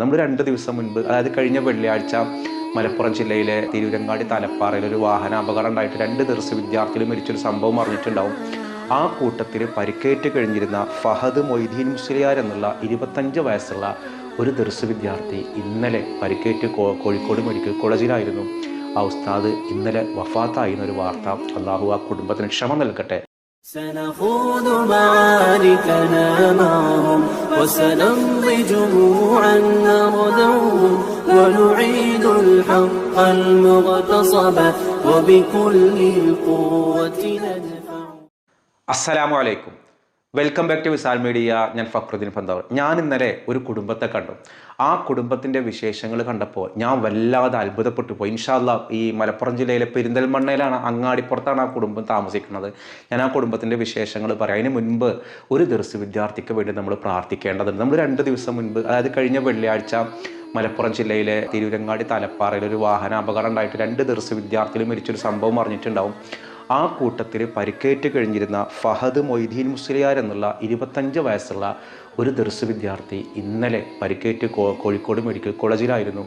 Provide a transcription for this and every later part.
നമ്മൾ രണ്ട് ദിവസം മുൻപ് അതായത് കഴിഞ്ഞ വെള്ളിയാഴ്ച മലപ്പുറം ജില്ലയിലെ തിരൂരങ്ങാടി തലപ്പാറയിൽ ഒരു വാഹന അപകടം ഉണ്ടായിട്ട് രണ്ട് ദർശ വിദ്യാർത്ഥികൾ മരിച്ചൊരു സംഭവം അറിഞ്ഞിട്ടുണ്ടാവും. ആ കൂട്ടത്തിൽ പരിക്കേറ്റ് കഴിഞ്ഞിരുന്ന ഫഹദ് മൊയ്തീൻ മുസ്ലിയാർ എന്നുള്ള ഇരുപത്തഞ്ച് വയസ്സുള്ള ഒരു ദർശ വിദ്യാർത്ഥി ഇന്നലെ പരിക്കേറ്റ് കോഴിക്കോട് മെഡിക്കൽ കോളേജിലായിരുന്നു. ആ ഉസ്താദ് ഇന്നലെ വഫാത്തായി എന്നൊരു വാർത്ത. അള്ളാഹു ആ കുടുംബത്തിന് ക്ഷമ നൽകട്ടെ. سنخوض معاركنا معهم وسنمضي جموعا نرذوهم ونعيد الحق المغتصب وبكل القوة ندفع. السلام عليكم. Welcome back to Visal media ഞാൻ ഫക്രുദ്ദീൻ പന്തവർ. ഞാൻ ഇന്നലെ ഒരു കുടുംബത്തെ കണ്ടു. ആ കുടുംബത്തിന്റെ വിശേഷങ്ങൾ കണ്ടപ്പോൾ ഞാൻ വല്ലാതെ അത്ഭുതപ്പെട്ടു പോയി. ഇൻഷാല്ല ഈ മലപ്പുറം ജില്ലയിലെ പെരിന്തൽമണ്ണയിലാണ് അങ്ങാടിപ്പുറത്താണ് ആ കുടുംബം താമസിക്കുന്നത്. ഞാൻ ആ കുടുംബത്തിന്റെ വിശേഷങ്ങൾ പറയാം. അതിന് മുൻപ് ഒരു ദിവസം വിദ്യാർത്ഥിക്ക് വേണ്ടി നമ്മൾ പ്രാർത്ഥിക്കേണ്ടതുണ്ട്. നമ്മൾ രണ്ട് ദിവസം മുൻപ് അതായത് കഴിഞ്ഞ വെള്ളിയാഴ്ച മലപ്പുറം ജില്ലയിലെ തിരൂരങ്ങാടി തലപ്പാറയിൽ ഒരു വാഹന അപകടം ഉണ്ടായിട്ട് രണ്ട് ദിവസം വിദ്യാർത്ഥികൾ മരിച്ചൊരു സംഭവം അറിഞ്ഞിട്ടുണ്ടാവും. ആ കൂട്ടത്തിൽ പരിക്കേറ്റ് കഴിഞ്ഞിരുന്ന ഫഹദ് മൊയ്തീൻ മുസ്ലിയാർ എന്നുള്ള ഇരുപത്തഞ്ച് വയസ്സുള്ള ഒരു ദർസ് വിദ്യാർത്ഥി ഇന്നലെ പരിക്കേറ്റ് കോഴിക്കോട് മെഡിക്കൽ കോളേജിലായിരുന്നു.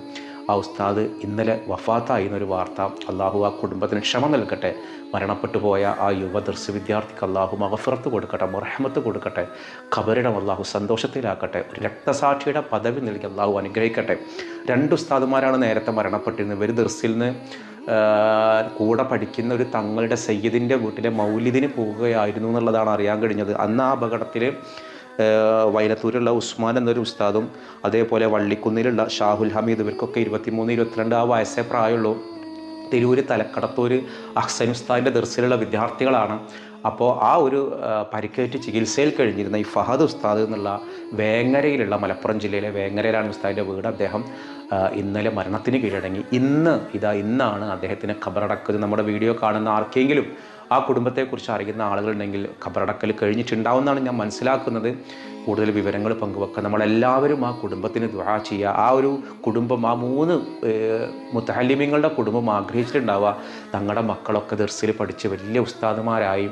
ആ ഉസ്താദ് ഇന്നലെ വഫാത്തായി എന്നൊരു വാർത്ത അള്ളാഹു ആ കുടുംബത്തിന് ക്ഷമ നൽകട്ടെ. മരണപ്പെട്ടു പോയ ആ യുവ ദൃശ്യ വിദ്യാർത്ഥിക്ക് അള്ളാഹു മഹഫിറത്ത് കൊടുക്കട്ടെ മുറഹമത്ത് കൊടുക്കട്ടെ ഖബറിടം അള്ളാഹു സന്തോഷത്തിലാക്കട്ടെ ഒരു രക്തസാക്ഷിയുടെ പദവി നൽകി അള്ളാഹു അനുഗ്രഹിക്കട്ടെ. രണ്ട് ഉസ്താദുമാരാണ് നേരത്തെ മരണപ്പെട്ടിരുന്നത്. ഒരു ദർസിൽ നിന്ന് കൂടെ പഠിക്കുന്ന ഒരു തങ്ങളുടെ സയ്യിദിന്റെ വീട്ടിലെ മൗലിദിന് പോവുകയായിരുന്നു എന്നുള്ളതാണ് അറിയാൻ കഴിഞ്ഞത്. അന്ന് ആ അപകടത്തിൽ വൈലത്തൂരുള്ള ഉസ്മാൻ എന്നൊരു ഉസ്താദും അതേപോലെ വള്ളിക്കുന്നിലുള്ള ഷാഹുൽ ഹമീദ് ഇവർക്കൊക്കെ ഇരുപത്തിമൂന്ന് ഇരുപത്തിരണ്ട് ആ വയസ്സേ പ്രായമുള്ളൂ. തിരൂര് തലക്കടത്തൂര് അഹ്സൻ ഉസ്താദിന്റെ ദർസിലുള്ള വിദ്യാർത്ഥികളാണ്. അപ്പോൾ ആ ഒരു പരിക്കേറ്റ് ചികിത്സയിൽ കഴിഞ്ഞിരുന്ന ഈ ഫഹദ് ഉസ്താദ് എന്നുള്ള വേങ്ങരയിലുള്ള മലപ്പുറം ജില്ലയിലെ വേങ്ങരയിലാണ് ഉസ്താദിന്റെ വീട് അദ്ദേഹം. ഇന്നലെ മരണത്തിന് കീഴടങ്ങി. ഇന്ന് ഇതാ ഇന്നാണ് അദ്ദേഹത്തിന് ഖബറടക്കുന്നത് നമ്മുടെ വീഡിയോ കാണുന്ന ആർക്കെങ്കിലും ആ കുടുംബത്തെക്കുറിച്ച് അറിയുന്ന ആളുകളുണ്ടെങ്കിൽ ഖബറടക്കൽ കഴിഞ്ഞിട്ടുണ്ടാവുമെന്നാണ് ഞാൻ മനസ്സിലാക്കുന്നത്. കൂടുതൽ വിവരങ്ങൾ പങ്കുവെക്കുക നമ്മളെല്ലാവരും ആ കുടുംബത്തിന് ദ്വാ ചെയ്യുക. ആ ഒരു കുടുംബം ആ മൂന്ന് മുത്തഹല്ലിമിങ്ങളുടെ കുടുംബം ആഗ്രഹിച്ചിട്ടുണ്ടാവുക. തങ്ങളുടെ മക്കളൊക്കെ ദർസിൽ പഠിച്ച് വലിയ ഉസ്താദുമാരായി.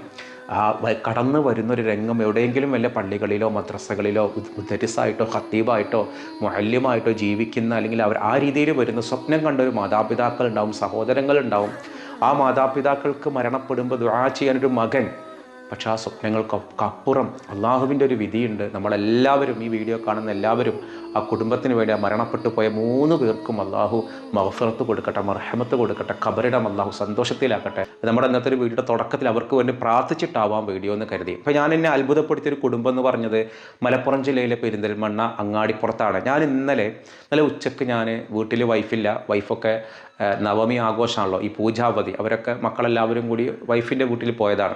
കടന്നു വരുന്നൊരു രംഗം എവിടെയെങ്കിലും വല്ല പള്ളികളിലോ മദ്രസകളിലോ മുദരിസായിട്ടോ ഖത്തീബായിട്ടോ മുഹല്യമായിട്ടോ ജീവിക്കുന്ന അല്ലെങ്കിൽ അവർ ആ രീതിയിൽ വരുന്ന സ്വപ്നം കണ്ട ഒരു സഹോദരങ്ങൾ ഉണ്ടാവും. ആ മാതാപിതാക്കൾക്ക് മരണപ്പെടുമ്പോൾ ദുആ ചെയ്യാനൊരു മകൻ പക്ഷെ ആ സ്വപ്നങ്ങൾക്കൊക്കെ അപ്പുറം അള്ളാഹുവിന്റെ ഒരു വിധിയുണ്ട്. നമ്മളെല്ലാവരും ഈ വീഡിയോ കാണുന്ന എല്ലാവരും ആ കുടുംബത്തിന് വേണ്ടി ആ മരണപ്പെട്ടു പോയ മൂന്ന് പേർക്കും അള്ളാഹു മഹഫറത്ത് കൊടുക്കട്ടെ മർഹമത്ത് കൊടുക്കട്ടെ ഖബറിടം അള്ളാഹു സന്തോഷത്തിലാക്കട്ടെ. നമ്മുടെ ഇന്നത്തെ ഒരു വീഡിയോയുടെ തുടക്കത്തിൽ അവർക്ക് വേണ്ടി പ്രാർത്ഥിച്ചിട്ടാവാം വീഡിയോ എന്ന് കരുതി. അപ്പോൾ ഞാൻ എന്നെ അത്ഭുതപ്പെടുത്തിയൊരു കുടുംബം എന്ന് പറഞ്ഞത് മലപ്പുറം ജില്ലയിലെ പെരിന്തൽമണ്ണ അങ്ങാടിപ്പുറത്താണ്. ഞാൻ ഇന്നലെ ഇന്നലെ ഉച്ചയ്ക്ക് ഞാൻ വീട്ടിൽ വൈഫില്ല. വൈഫൊക്കെ നവമി ആഘോഷമാണല്ലോ ഈ പൂജാവധി. അവരൊക്കെ മക്കളെല്ലാവരും കൂടി വൈഫിന്റെ വീട്ടിൽ പോയതാണ്.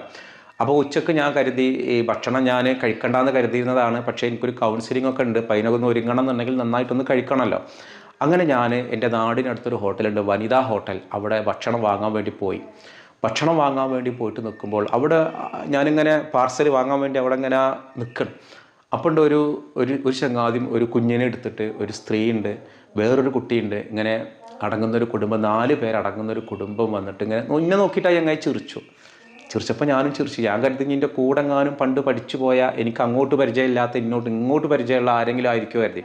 അപ്പോൾ ഉച്ചയ്ക്ക് ഞാൻ കരുതി ഈ ഭക്ഷണം ഞാൻ കഴിക്കണ്ടെന്ന് കരുതിയിരുന്നതാണ്. പക്ഷേ എനിക്കൊരു കൗൺസിലിംഗ് ഒക്കെ ഉണ്ട്. അപ്പോൾ ഒരുങ്ങണം എന്നുണ്ടെങ്കിൽ നന്നായിട്ടൊന്ന് കഴിക്കണമല്ലോ അങ്ങനെ ഞാൻ എന്റെ നാടിനടുത്തൊരു ഹോട്ടലുണ്ട്. വനിതാ ഹോട്ടൽ. അവിടെ ഭക്ഷണം വാങ്ങാൻ വേണ്ടി പോയി. ഭക്ഷണം വാങ്ങാൻ വേണ്ടി പോയിട്ട് നിൽക്കുമ്പോൾ അവിടെ ഞാനിങ്ങനെ പാർസൽ വാങ്ങാൻ വേണ്ടി അവിടെ ഇങ്ങനെ നിൽക്കണം. അപ്പോൾ ഒരു ഒരു ഒരു ചങ്ങാദ്യം ഒരു കുഞ്ഞിനെ എടുത്തിട്ട് ഒരു സ്ത്രീയുണ്ട്. വേറൊരു കുട്ടിയുണ്ട്. ഇങ്ങനെ അടങ്ങുന്നൊരു കുടുംബം. നാല് പേരടങ്ങുന്നൊരു കുടുംബം വന്നിട്ട് ഇങ്ങനെ ഇന്നെ നോക്കിയിട്ടാണ് ഞങ്ങൾ ചിരിച്ചു. ചിരിച്ചപ്പോൾ ഞാനും ചിരിച്ചു. ഞാൻ കരുതി എന്റെ കൂടെ എങ്ങാനും പണ്ട് പഠിച്ചു പോയ എനിക്ക് അങ്ങോട്ട് പരിചയമില്ലാത്ത ഇങ്ങോട്ട് ഇങ്ങോട്ട് പരിചയമുള്ള ആരെങ്കിലും ആയിരിക്കും കരുതി.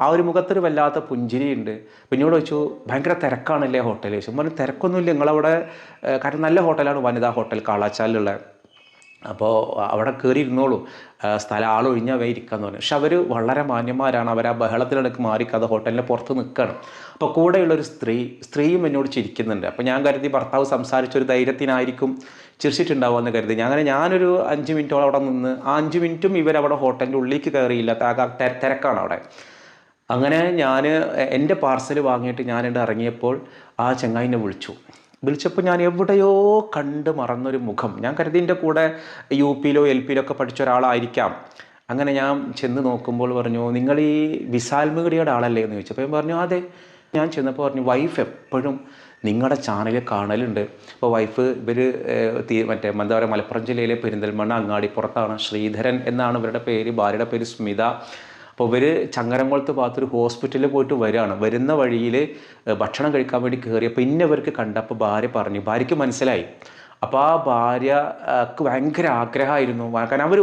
ആ ഒരു മുഖത്തൊരു വല്ലാത്ത പുഞ്ചിരിയുണ്ട്. പിന്നോട് ചോദിച്ചു ഭയങ്കര തിരക്കാണല്ലേ ഹോട്ടൽ ചോദിച്ചു. പറഞ്ഞു തിരക്കൊന്നുമില്ല. നിങ്ങളവിടെ കാരണം നല്ല ഹോട്ടലാണ് വനിതാ ഹോട്ടൽ കാളാച്ചാലുള്ളത് അപ്പോൾ അവിടെ കയറി ഇരുന്നോളൂ. സ്ഥലം ആളൊഴിഞ്ഞാൽ വേ ഇരിക്കാന്ന് പറഞ്ഞു. പക്ഷെ അവർ വളരെ മാന്യന്മാരാണ്. അവർ ആ ബഹളത്തിലിടക്ക് മാറിക്കാതെ ഹോട്ടലിന്റെ പുറത്ത് നിൽക്കണം അപ്പോൾ കൂടെയുള്ളൊരു സ്ത്രീ സ്ത്രീയും എന്നോട് ചിരിക്കുന്നുണ്ട്. അപ്പോൾ ഞാൻ കരുതി ഭർത്താവ് സംസാരിച്ചൊരു ധൈര്യത്തിനായിരിക്കും. ചിരിച്ചിട്ടുണ്ടാവുമെന്ന് കരുതി. ഞാൻ അങ്ങനെ ഞാനൊരു അഞ്ച് മിനിറ്റോളം അവിടെ നിന്ന് ആ അഞ്ച് മിനിറ്റും ഇവരവിടെ ഹോട്ടലിന്റെ ഉള്ളിലേക്ക് കയറിയില്ല. തിരക്കാണ് അവിടെ. അങ്ങനെ ഞാൻ എന്റെ പാർസൽ വാങ്ങിയിട്ട് ഞാനിവിടെ ഇറങ്ങിയപ്പോൾ ആ ചങ്ങായിനെ വിളിച്ചു. വിളിച്ചപ്പോൾ ഞാൻ എവിടെയോ കണ്ട് മറന്നൊരു മുഖം. ഞാൻ കരുതി എന്റെ കൂടെ യു പിയിലോ എൽ പിയിലോ ഒക്കെ പഠിച്ച ഒരാളായിരിക്കാം. അങ്ങനെ ഞാൻ ചെന്ന് നോക്കുമ്പോൾ പറഞ്ഞു നിങ്ങൾ ഈ വിശാൽ മീഡിയയുടെ ആളല്ലേ? എന്ന് ചോദിച്ചപ്പോൾ ഞാൻ പറഞ്ഞു അതെ. ഞാൻ ചെന്നപ്പോൾ പറഞ്ഞു വൈഫ് എപ്പോഴും നിങ്ങളുടെ ചാനൽ കാണലുണ്ട്. അപ്പോൾ വൈഫ് ഇവർ മറ്റേ എന്താ പറയുക മലപ്പുറം ജില്ലയിലെ പെരിന്തൽമണ്ണ അങ്ങാടിപ്പുറത്താണ്. ശ്രീധരൻ എന്നാണ് ഇവരുടെ പേര് ഭാര്യയുടെ പേര് സ്മിത. അപ്പോൾ ഇവർ ചങ്ങരംകുളത്ത് ഭാഗത്തൊരു ഹോസ്പിറ്റലിൽ പോയിട്ട് വരികയാണ് വരുന്ന വഴിയിൽ ഭക്ഷണം കഴിക്കാൻ വേണ്ടി കയറിയപ്പോൾ ഇന്ന ഇവർക്ക് കണ്ടപ്പോൾ ഭാര്യ പറഞ്ഞു ഭാര്യയ്ക്ക് മനസ്സിലായി. അപ്പോൾ ആ ഭാര്യക്ക് ഭയങ്കര ആഗ്രഹമായിരുന്നു. കാരണം അവർ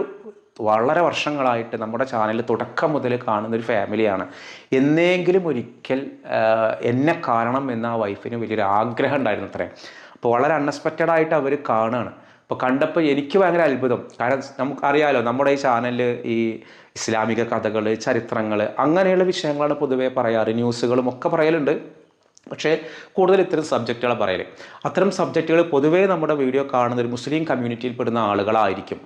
വളരെ വർഷങ്ങളായിട്ട് നമ്മുടെ ചാനൽ തുടക്കം മുതൽ കാണുന്ന ഒരു ഫാമിലിയാണ് എന്നെങ്കിലും ഒരിക്കൽ എന്നെ കാണണം എന്ന ആ വൈഫിന് വലിയൊരു ആഗ്രഹം ഉണ്ടായിരുന്നു അത്രേ. അപ്പോൾ വളരെ അൺഎക്സ്പെക്റ്റഡ് ആയിട്ട് അവർ കാണുകയാണ് അപ്പോൾ കണ്ടപ്പോൾ എനിക്ക് ഭയങ്കര അത്ഭുതം. കാരണം നമുക്കറിയാലോ നമ്മുടെ ഈ ചാനലിൽ ഈ ഇസ്ലാമിക കഥകൾ ചരിത്രങ്ങൾ അങ്ങനെയുള്ള വിഷയങ്ങളാണ് പൊതുവേ പറയാറ്. ന്യൂസുകളും ഒക്കെ പറയലുണ്ട്. പക്ഷേ കൂടുതൽ ഇത്തരം സബ്ജക്റ്റുകൾ പറയൽ. അത്തരം സബ്ജക്റ്റുകൾ പൊതുവേ നമ്മുടെ വീഡിയോ കാണുന്ന ഒരു മുസ്ലിം കമ്മ്യൂണിറ്റിയിൽ പെടുന്ന ആളുകളായിരിക്കും.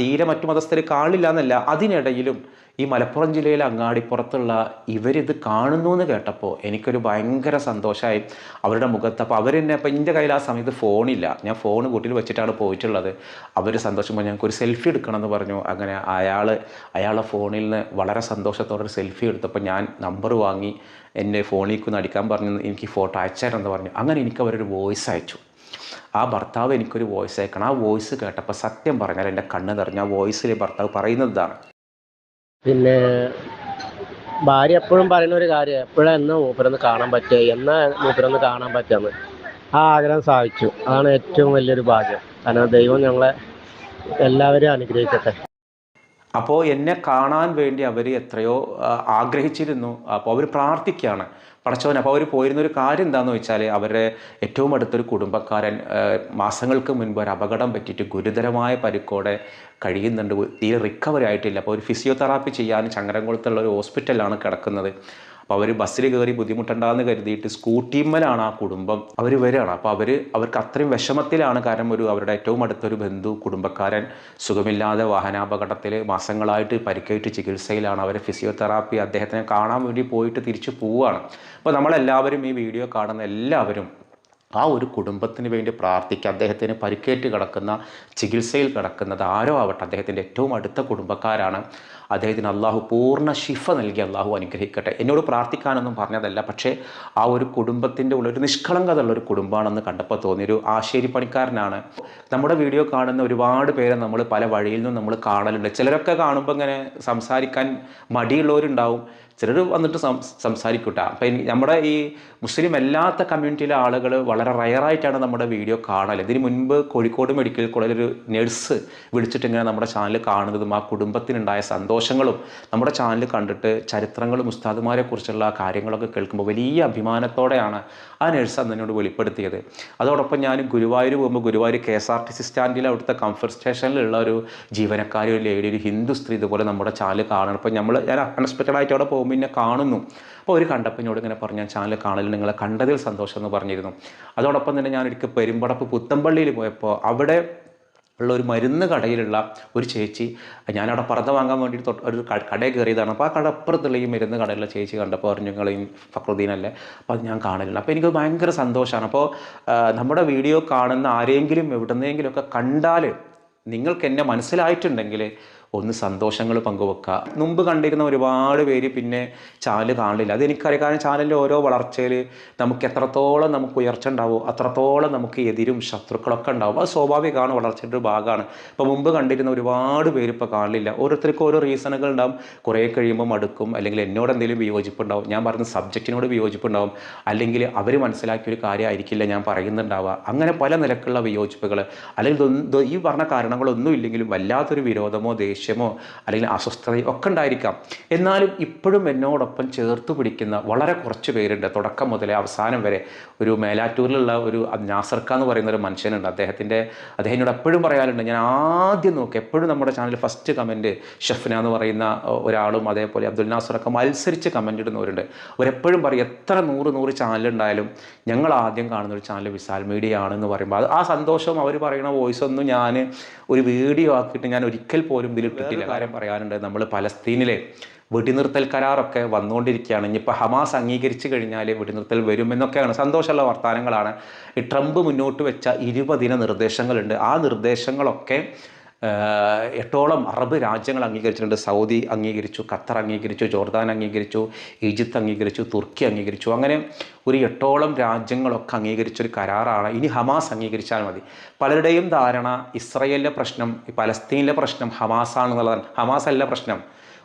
തീരെ മറ്റു മതസ്ഥർ കാണില്ല എന്നല്ല അതിനിടയിലും ഈ മലപ്പുറം ജില്ലയിലെ അങ്ങാടിപ്പുറത്തുള്ള ഇവരിത് കാണുന്നു എന്ന് കേട്ടപ്പോൾ എനിക്കൊരു ഭയങ്കര സന്തോഷമായി അവരുടെ മുഖത്ത് അപ്പോൾ അവരെന്നെ അപ്പോൾ എന്റെ കയ്യിൽ ആ സമയത്ത് ഫോണില്ല. ഞാൻ ഫോൺ വീട്ടിൽ വെച്ചിട്ടാണ് പോയിട്ടുള്ളത്. അവർ സന്തോഷം ഞങ്ങൾക്ക് ഒരു സെൽഫി എടുക്കണം എന്ന് പറഞ്ഞു. അങ്ങനെ അയാൾ അയാളുടെ ഫോണിൽ നിന്ന് വളരെ സന്തോഷത്തോടെ ഒരു സെൽഫി എടുത്തപ്പോൾ ഞാൻ നമ്പർ വാങ്ങി എന്റെ ഫോണിലേക്ക് ഒന്ന് അടിക്കാൻ പറഞ്ഞു എനിക്ക് ഫോട്ടോ അയച്ചുതരാമെന്ന് പറഞ്ഞു. അങ്ങനെ എനിക്ക് അവരൊരു വോയിസ് അയച്ചു. ആ ഭർത്താവ് എനിക്കൊരു വോയിസ് അയക്കണം. ആ വോയിസ് കേട്ടപ്പോൾ സത്യം പറഞ്ഞാൽ എന്റെ കണ്ണ് നിറഞ്ഞു. ആ വോയിസിൽ ഭർത്താവ് പറയുന്നത് ഇതാണ് പിന്നെ ഭാര്യ എപ്പോഴും പറയുന്ന ഒരു കാര്യം എപ്പോഴും എന്നാ മൂപ്പരൊന്ന് കാണാൻ പറ്റുക എന്നാ മൂപ്പരൊന്ന് കാണാൻ പറ്റുകയെന്ന് ആ ആഗ്രഹം സാധിച്ചു. അതാണ് ഏറ്റവും വലിയൊരു ഭാഗ്യം. കാരണം ദൈവം ഞങ്ങളെ എല്ലാവരെയും അനുഗ്രഹിക്കട്ടെ. അപ്പോൾ എന്നെ കാണാൻ വേണ്ടി അവർ എത്രയോ ആഗ്രഹിച്ചിരുന്നു. അപ്പോൾ അവർ പ്രാർത്ഥിക്കുകയാണ് പടച്ചവൻ അപ്പോൾ അവർ പോയിരുന്ന ഒരു കാര്യം എന്താണെന്ന് വെച്ചാൽ അവരുടെ ഏറ്റവും അടുത്തൊരു കുടുംബക്കാരൻ മാസങ്ങൾക്ക് മുൻപ് ഒരു അപകടം പറ്റിയിട്ട് ഗുരുതരമായ പരിക്കോടെ കഴിയുന്നുണ്ട്. തീരെ റിക്കവറി ആയിട്ടില്ല. അപ്പോൾ ഒരു ഫിസിയോതെറാപ്പി ചെയ്യാൻ ചങ്ങരംകുളത്തുള്ള ഒരു ഹോസ്പിറ്റലാണ് കിടക്കുന്നത്. അപ്പോൾ അവർ ബസ്സിൽ കയറി ബുദ്ധിമുട്ടുണ്ടാകുന്ന കരുതിയിട്ട് സ്കൂട്ടിമ്മലാണ് ആ കുടുംബം അവർ വരികയാണ് അപ്പോൾ അവർ അവർക്ക് അത്രയും വിഷമത്തിലാണ് കാരണം ഒരു അവരുടെ ഏറ്റവും അടുത്തൊരു ബന്ധു കുടുംബക്കാരൻ സുഖമില്ലാതെ വാഹനാപകടത്തിൽ മാസങ്ങളായിട്ട് പരിക്കേറ്റ് ചികിത്സയിലാണ്. അവർ ഫിസിയോതെറാപ്പി അദ്ദേഹത്തിനെ കാണാൻ വേണ്ടി പോയിട്ട് തിരിച്ചു പോവുകയാണ് അപ്പോൾ നമ്മളെല്ലാവരും ഈ വീഡിയോ കാണുന്ന എല്ലാവരും ആ ഒരു കുടുംബത്തിന് വേണ്ടി പ്രാർത്ഥിക്കുക അദ്ദേഹത്തിന് പരിക്കേറ്റ് കിടക്കുന്ന ചികിത്സയിൽ കിടക്കുന്നത് ആരോ ആവട്ടെ അദ്ദേഹത്തിന്റെ ഏറ്റവും അടുത്ത കുടുംബക്കാരാണ്. അദ്ദേഹത്തിന് അള്ളാഹു പൂർണ ശിഫ നൽകി അള്ളാഹു അനുഗ്രഹിക്കട്ടെ. എന്നോട് പ്രാർത്ഥിക്കാനൊന്നും പറഞ്ഞതല്ല പക്ഷേ ആ ഒരു കുടുംബത്തിന്റെ ഉള്ള ഒരു നിഷ്കളങ്കത ഉള്ള ഒരു കുടുംബമാണെന്ന് കണ്ടപ്പോൾ തോന്നിയൊരു ആശേരി പണിക്കാരനാണ് നമ്മുടെ വീഡിയോ കാണുന്ന ഒരുപാട് പേരെ നമ്മൾ പല വഴിയിൽ നിന്നും നമ്മൾ കാണലുണ്ട്. ചിലരൊക്കെ കാണുമ്പോൾ ഇങ്ങനെ സംസാരിക്കാൻ മടിയുള്ളവരുണ്ടാവും. ചിലർ വന്നിട്ട് സംസാരിക്കൂട്ട. അപ്പം നമ്മുടെ ഈ മുസ്ലിം അല്ലാത്ത കമ്മ്യൂണിറ്റിയിലെ ആളുകൾ വളരെ റയറായിട്ടാണ് നമ്മുടെ വീഡിയോ കാണൽ ഇതിന് മുൻപ് കോഴിക്കോട് മെഡിക്കൽ കോളേജിൽ ഒരു നഴ്സ് വിളിച്ചിട്ട് ഇങ്ങനെ നമ്മുടെ ചാനൽ കാണുന്നതും ആ കുടുംബത്തിനുണ്ടായ സന്തോഷങ്ങളും നമ്മുടെ ചാനൽ കണ്ടിട്ട് ചരിത്രങ്ങളും ഉസ്താദുമാരെ കുറിച്ചുള്ള കാര്യങ്ങളൊക്കെ കേൾക്കുമ്പോൾ വലിയ അഭിമാനത്തോടെയാണ് ആ നഴ്സ് എന്നോട് വെളിപ്പെടുത്തിയത്. അതോടൊപ്പം ഞാൻ ഗുരുവായൂർ പോകുമ്പോൾ Guruvayur K S R T C സ്റ്റാൻഡിൽ അവിടുത്തെ കംഫർട്ട് സ്റ്റേഷനിലുള്ള ഒരു ജീവനക്കാരി ഒരു ലേഡി ഒരു ഹിന്ദു സ്ത്രീ ഇതുപോലെ നമ്മുടെ ചാനൽ കാണണം. അപ്പോൾ നമ്മൾ ഞാൻ അൺഎക്സ്പെക്റ്റഡ് ആയിട്ട് അവിടെ പോകുമ്പോൾ എന്നെ കാണുന്നു. അപ്പോൾ ഒരു കണ്ടപ്പോൾ എന്നോട് ഇങ്ങനെ പറഞ്ഞു ഞാൻ ചാനൽ കാണലിൽ നിങ്ങളെ കണ്ടതിൽ സന്തോഷം എന്ന് പറഞ്ഞിരുന്നു. അതോടൊപ്പം തന്നെ ഞാൻ എനിക്ക് പെരുമ്പടപ്പ് പുത്തമ്പള്ളിയിൽ പോയപ്പോൾ അവിടെ ഉള്ള ഒരു മരുന്ന് കടയിലുള്ള ഒരു ചേച്ചി ഞാനവിടെ പറത വാങ്ങാൻ വേണ്ടിയിട്ട് ഒരു കടയിൽ കയറിയതാണ്. അപ്പോൾ ആ കട അപ്പുറത്തുള്ള ഈ മരുന്ന് കടയിലുള്ള ചേച്ചി കണ്ടപ്പോൾ പറഞ്ഞു നിങ്ങൾ ഈ ഫക്രുദ്ദീനല്ലേ? അപ്പോൾ അത് ഞാൻ കാണലുണ്ട് അപ്പോൾ എനിക്ക് ഭയങ്കര സന്തോഷമാണ് അപ്പോൾ നമ്മുടെ വീഡിയോ കാണുന്ന ആരെങ്കിലും എവിടുന്നെങ്കിലുമൊക്കെ കണ്ടാൽ നിങ്ങൾക്ക് എന്നെ മനസ്സിലായിട്ടുണ്ടെങ്കിൽ ഒന്ന് സന്തോഷങ്ങൾ പങ്കുവെക്കുക. മുമ്പ് കണ്ടിരുന്ന ഒരുപാട് പേര് പിന്നെ ചാനൽ കാണില്ല അതെനിക്കറിയാം. കാരണം ചാനലിന്റെ ഓരോ വളർച്ചയിൽ നമുക്ക് എത്രത്തോളം നമുക്ക് ഉയർച്ച ഉണ്ടാവും അത്രത്തോളം നമുക്ക് എതിരും ശത്രുക്കളൊക്കെ ഉണ്ടാവും. അത് സ്വാഭാവികമാണ്. വളർച്ചയുടെ ഒരു ഭാഗമാണ്. ഇപ്പോൾ മുമ്പ് കണ്ടിരുന്ന ഒരുപാട് പേര് ഇപ്പോൾ കാണില്ല ഓരോരുത്തർക്കും ഓരോ റീസണുകൾ ഉണ്ടാവും. കുറേ കഴിയുമ്പോൾ മടുക്കും. അല്ലെങ്കിൽ എന്നോട് എന്തെങ്കിലും വിയോജിപ്പുണ്ടാവും. ഞാൻ പറഞ്ഞ സബ്ജക്റ്റിനോട് വിയോജിപ്പുണ്ടാവും. അല്ലെങ്കിൽ അവർ മനസ്സിലാക്കിയ ഒരു കാര്യമായിരിക്കില്ല ഞാൻ പറയുന്നുണ്ടാവുക. അങ്ങനെ പല നിലക്കുള്ള വിയോജിപ്പുകൾ അല്ലെങ്കിൽ ഈ പറഞ്ഞ കാരണങ്ങളൊന്നും ഇല്ലെങ്കിലും വല്ലാത്തൊരു വിരോധമോ ദേഷ്യമോ അല്ലെങ്കിൽ അസ്വസ്ഥതയോ ഒക്കെ ഉണ്ടായിരിക്കാം. എന്നാലും ഇപ്പോഴും എന്നോടൊപ്പം ചേർത്ത് പിടിക്കുന്ന വളരെ കുറച്ച് പേരുണ്ട്. തുടക്കം മുതലേ അവസാനം വരെ ഒരു മേലാറ്റൂരിലുള്ള ഒരു നാസർക്ക എന്ന് പറയുന്ന ഒരു മനുഷ്യനുണ്ട്. അദ്ദേഹത്തിന്റെ അദ്ദേഹം എന്നോട് എപ്പോഴും പറയാറുണ്ട് ഞാൻ ആദ്യം നോക്കി എപ്പോഴും നമ്മുടെ ചാനൽ ഫസ്റ്റ് കമന്റ് ഷെഫ്ന എന്ന് പറയുന്ന ഒരാളും അതേപോലെ അബ്ദുൽ നാസറൊക്കെ മത്സരിച്ച് കമന്റ് ഇടുന്നവരുണ്ട്. അവരെപ്പോഴും പറയും എത്ര നൂറ് നൂറ് ചാനലുണ്ടായാലും ഞങ്ങൾ ആദ്യം കാണുന്ന ഒരു ചാനൽ വിശാൽ മീഡിയ ആണെന്ന് പറയുമ്പോൾ അത് ആ സന്തോഷം അവർ പറയുന്ന വോയിസ് ഒന്നും ഞാൻ ഒരു വീഡിയോ ആക്കിയിട്ട് ഞാൻ ഒരിക്കൽ പോലും ഇതിൽ ഇട്ടിട്ടില്ല കാര്യം പറയാനുണ്ട് നമ്മൾ പലസ്തീനിലെ വെടിനിർത്തൽ കരാറൊക്കെ വന്നുകൊണ്ടിരിക്കുകയാണ്. ഇനിയിപ്പോൾ ഹമാസ് അംഗീകരിച്ചു കഴിഞ്ഞാൽ വെടിനിർത്തൽ വരുമെന്നൊക്കെയാണ് സന്തോഷമുള്ള വർത്തമാനങ്ങളാണ്. ഈ ട്രംപ് മുന്നോട്ട് വെച്ച ഇരുപതിന നിർദ്ദേശങ്ങളുണ്ട്. ആ നിർദ്ദേശങ്ങളൊക്കെ എട്ടോളം അറബ് രാജ്യങ്ങൾ അംഗീകരിച്ചിട്ടുണ്ട്. സൗദി അംഗീകരിച്ചു ഖത്തർ അംഗീകരിച്ചു ജോർദാൻ അംഗീകരിച്ചു ഈജിപ്ത് അംഗീകരിച്ചു തുർക്കി അംഗീകരിച്ചു. അങ്ങനെ ഒരു എട്ടോളം രാജ്യങ്ങളൊക്കെ അംഗീകരിച്ചൊരു കരാറാണ്. ഇനി ഹമാസ് അംഗീകരിച്ചാൽ മതി. പലരുടെയും ധാരണ ഇസ്രയേലിലെ പ്രശ്നം ഈ പലസ്തീനിലെ പ്രശ്നം ഹമാസാണെന്നുള്ളതാണ്. ഹമാസ് അല്ല പ്രശ്നം.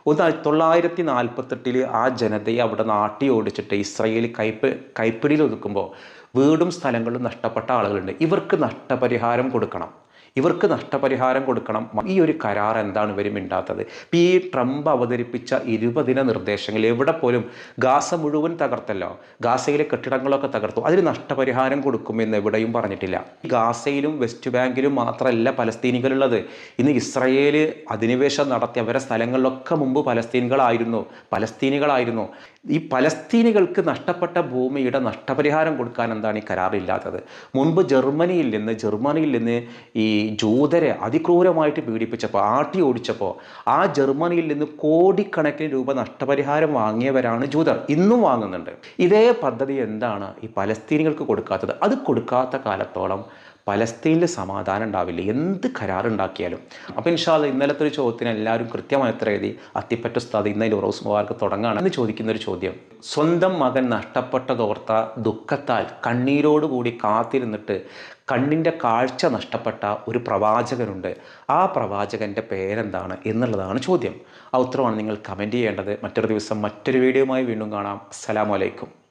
ഒന്ന് തൊള്ളായിരത്തി നാൽപ്പത്തെട്ടിൽ ആ ജനതയെ അവിടെ നാട്ടി ഓടിച്ചിട്ട് ഇസ്രയേൽ കൈപ്പ് കൈപ്പിടിയിൽ ഒതുക്കുമ്പോൾ വീടും സ്ഥലങ്ങളും നഷ്ടപ്പെട്ട ആളുകളുണ്ട്. ഇവർക്ക് നഷ്ടപരിഹാരം കൊടുക്കണം. ഇവർക്ക് നഷ്ടപരിഹാരം കൊടുക്കണം. ഈ ഒരു കരാർ എന്താണ് ഇവർ മിണ്ടാത്തത്? പി ഈ ട്രംപ് അവതരിപ്പിച്ച ഇരുപതിന നിർദ്ദേശങ്ങൾ എവിടെ പോലും ഗാസ മുഴുവൻ തകർത്തല്ലോ? ഗാസയിലെ കെട്ടിടങ്ങളൊക്കെ തകർത്തു. അതിന് നഷ്ടപരിഹാരം കൊടുക്കുമെന്ന് എവിടെയും പറഞ്ഞിട്ടില്ല. ഗാസയിലും വെസ്റ്റ് ബാങ്കിലും മാത്രമല്ല പലസ്തീനികളുള്ളത്. ഇന്ന് ഇസ്രയേൽ അധിനിവേശം നടത്തി അവരുടെ സ്ഥലങ്ങളിലൊക്കെ മുമ്പ് പലസ്തീനികളായിരുന്നു. പലസ്തീനികളായിരുന്നു. ഈ പലസ്തീനികൾക്ക് നഷ്ടപ്പെട്ട ഭൂമിയുടെ നഷ്ടപരിഹാരം കൊടുക്കാൻ എന്താണ് ഈ കരാറില്ലാത്തത്? മുൻപ് ജർമ്മനിയിൽ നിന്ന് ജർമ്മനിയിൽ നിന്ന് ഈ ജൂതരെ അതിക്രൂരമായിട്ട് പീഡിപ്പിച്ചപ്പോൾ ആട്ടി ഓടിച്ചപ്പോൾ ആ ജർമ്മനിയിൽ നിന്ന് കോടിക്കണക്കിന് രൂപ നഷ്ടപരിഹാരം വാങ്ങിയവരാണ് ജൂതർ. ഇന്നും വാങ്ങുന്നുണ്ട്. ഇതേ പദ്ധതി എന്താണ് ഈ പലസ്തീനികൾക്ക് കൊടുക്കാത്തത്? അത് കൊടുക്കാത്ത കാലത്തോളം പലസ്തീനിൽ സമാധാനം ഉണ്ടാവില്ല. എന്ത് കരാറുണ്ടാക്കിയാലും അപ്പോൾ ഇൻഷാല്ല ഇന്നലത്തെ ഒരു ചോദ്യത്തിന് എല്ലാവരും കൃത്യമായി ഉത്തരം എഴുതി അത്തിപ്പറ്റ ഉസ്താദ് ഇന്നലെ ഉറോസ് മുബാർക്ക് തുടങ്ങുകയാണ് എന്ന് ചോദിക്കുന്ന ഒരു ചോദ്യം. സ്വന്തം മകൻ നഷ്ടപ്പെട്ടതോർത്ത ദുഃഖത്താൽ കണ്ണീരോടുകൂടി കാത്തിരുന്നിട്ട് കണ്ണിന്റെ കാഴ്ച നഷ്ടപ്പെട്ട ഒരു പ്രവാചകനുണ്ട്. ആ പ്രവാചകന്റെ പേരെന്താണ് എന്നുള്ളതാണ് ചോദ്യം. ആ ഉത്തരമാണ് നിങ്ങൾ കമന്റ് ചെയ്യേണ്ടത്. മറ്റൊരു ദിവസം മറ്റൊരു വീഡിയോയുമായി വീണ്ടും കാണാം. അസ്സലാമലൈക്കും